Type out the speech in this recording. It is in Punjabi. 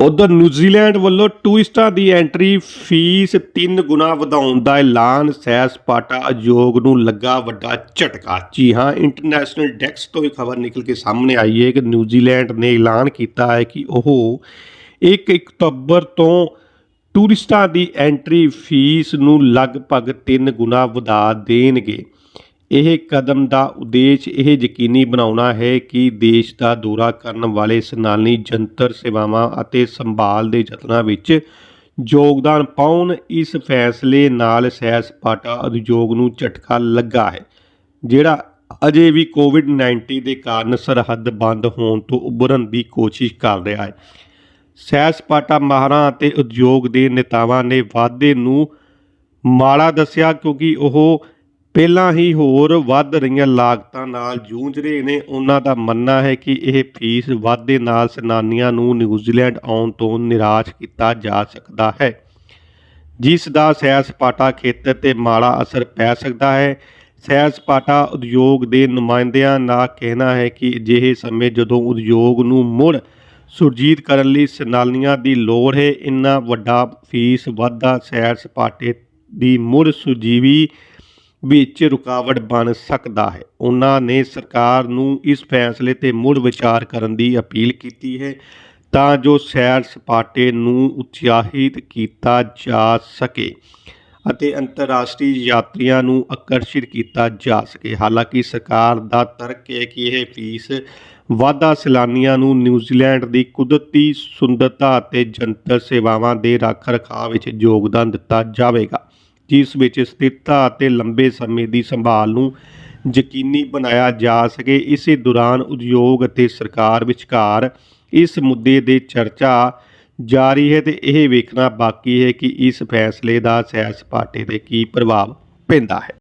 ਉਧਰ ਨਿਊਜ਼ੀਲੈਂਡ ਵੱਲੋਂ ਟੂਰਿਸਟਾਂ ਦੀ ਐਂਟਰੀ ਫੀਸ 3 ਗੁਣਾ ਵਧਾਉਣ ਦਾ ਐਲਾਨ। ਸੈਰ ਸਪਾਟਾ ਉਦਯੋਗ ਨੂੰ ਲੱਗਾ ਵੱਡਾ ਝਟਕਾ। ਜੀ ਹਾਂ, ਇੰਟਰਨੈਸ਼ਨਲ ਡੈਕਸ ਤੋਂ ਇਹ ਖਬਰ ਨਿਕਲ ਕੇ ਸਾਹਮਣੇ ਆਈ ਹੈ ਕਿ ਨਿਊਜ਼ੀਲੈਂਡ ਨੇ ਐਲਾਨ ਕੀਤਾ ਹੈ ਕਿ ਉਹ 1 ਅਕਤੂਬਰ ਤੋਂ ਟੂਰਿਸਟਾਂ ਦੀ ਐਂਟਰੀ ਫੀਸ ਨੂੰ ਲਗਭਗ 3 ਗੁਣਾ ਵਧਾ ਦੇਣਗੇ। ਇਹ ਕਦਮ ਦਾ ਉਦੇਸ਼ ਇਹ ਯਕੀਨੀ ਬਣਾਉਣਾ ਹੈ ਕਿ ਦੇਸ਼ ਦਾ ਦੌਰਾ ਕਰਨ ਵਾਲੇ ਸੈਨਾਨੀ ਜੰਤਰ ਸੇਵਾਵਾਂ ਅਤੇ ਸੰਭਾਲ ਦੇ ਯਤਨਾਂ ਵਿੱਚ ਯੋਗਦਾਨ ਪਾਉਣ ਇਸ ਫੈਸਲੇ ਨਾਲ ਸੈਰ ਸਪਾਟਾ ਉਦਯੋਗ ਨੂੰ ਝਟਕਾ ਲੱਗਾ ਹੈ, ਜਿਹੜਾ ਅਜੇ ਵੀ ਕੋਵਿਡ-19 ਦੇ ਕਾਰਨ ਸਰਹੱਦ ਬੰਦ ਹੋਣ ਤੋਂ ਉਭਰਨ ਦੀ ਕੋਸ਼ਿਸ਼ ਕਰ ਰਿਹਾ ਹੈ। ਸੈਰ ਸਪਾਟਾ ਮਾਹਰਾਂ ਅਤੇ ਉਦਯੋਗ ਦੇ ਨੇਤਾਵਾਂ ਨੇ ਵਾਅਦੇ ਨੂੰ ਮਾੜਾ ਦੱਸਿਆ ਕਿਉਂਕਿ ਉਹ ਪਹਿਲਾਂ ਹੀ ਹੋਰ ਵੱਧ ਰਹੀਆਂ ਲਾਗਤਾਂ ਨਾਲ ਜੂਝ ਰਹੇ ਨੇ। ਉਹਨਾਂ ਦਾ ਮੰਨਣਾ ਹੈ ਕਿ ਇਹ ਫੀਸ ਵਾਧੇ ਨਾਲ ਸੈਨਾਨੀਆਂ ਨੂੰ ਨਿਊਜ਼ੀਲੈਂਡ ਆਉਣ ਤੋਂ ਨਿਰਾਸ਼ ਕੀਤਾ ਜਾ ਸਕਦਾ ਹੈ, ਜਿਸ ਦਾ ਸੈਰ ਸਪਾਟਾ ਖੇਤਰ ਤੇ ਮਾੜਾ ਅਸਰ ਪੈ ਸਕਦਾ ਹੈ। ਸੈਰ ਸਪਾਟਾ ਉਦਯੋਗ ਦੇ ਨੁਮਾਇੰਦਿਆਂ ਦਾ ਕਹਿਣਾ ਹੈ ਕਿ ਅਜਿਹੇ ਸਮੇਂ ਜਦੋਂ ਉਦਯੋਗ ਨੂੰ ਮੁੜ ਸੁਰਜੀਤ ਕਰਨ ਲਈ ਸੈਨਾਨੀਆਂ ਦੀ ਲੋੜ ਹੈ, ਇੰਨਾ ਵੱਡਾ ਫੀਸ ਵਾਧਾ ਸੈਰ ਸਪਾਟੇ ਦੀ ਮੁੜ ਸੁਜੀਵੀ ਵਿੱਚ ਰੁਕਾਵਟ ਬਣ ਸਕਦਾ ਹੈ। ਉਹਨਾਂ ਨੇ ਸਰਕਾਰ ਨੂੰ ਇਸ ਫੈਸਲੇ ਤੇ ਮੁੜ ਵਿਚਾਰ ਕਰਨ ਦੀ ਅਪੀਲ ਕੀਤੀ ਹੈ ਤਾਂ ਜੋ ਸੈਰ ਸਪਾਟੇ ਨੂੰ ਉਤਸ਼ਾਹਿਤ ਕੀਤਾ ਜਾ ਸਕੇ ਅਤੇ ਅੰਤਰਰਾਸ਼ਟਰੀ ਯਾਤਰੀਆਂ ਨੂੰ ਆਕਰਸ਼ਿਤ ਕੀਤਾ ਜਾ ਸਕੇ। ਹਾਲਾਂਕਿ ਸਰਕਾਰ ਦਾ ਤਰਕ ਹੈ ਕਿ ਇਹ ਫੀਸ ਵਾਧਾ ਸੈਲਾਨੀਆਂ ਨੂੰ ਨਿਊਜ਼ੀਲੈਂਡ ਦੀ ਕੁਦਰਤੀ ਸੁੰਦਰਤਾ ਅਤੇ ਜੰਤਰ ਸੇਵਾਵਾਂ ਦੇ ਰੱਖ ਰਖਾਅ ਵਿੱਚ ਯੋਗਦਾਨ ਦਿੱਤਾ ਜਾਵੇਗਾ। ਜਿਸ ਵਿੱਚ ਸਥਿਰਤਾ ਅਤੇ ਲੰਬੇ ਸਮੇਂ ਦੀ ਸੰਭਾਲ ਨੂੰ ਯਕੀਨੀ ਬਣਾਇਆ ਜਾ ਸਕੇ। ਇਸੇ ਦੌਰਾਨ ਉਦਯੋਗ ਅਤੇ ਸਰਕਾਰ ਵਿਚਕਾਰ ਇਸ ਮੁੱਦੇ ਦੇ ਚਰਚਾ ਜਾਰੀ ਹੈ ਤੇ ਇਹ ਵੇਖਣਾ ਬਾਕੀ ਹੈ ਕਿ ਇਸ ਫੈਸਲੇ ਦਾ ਸੈਰ ਸਪਾਟੇ ਤੇ ਕੀ ਪ੍ਰਭਾਵ ਪੈਂਦਾ ਹੈ।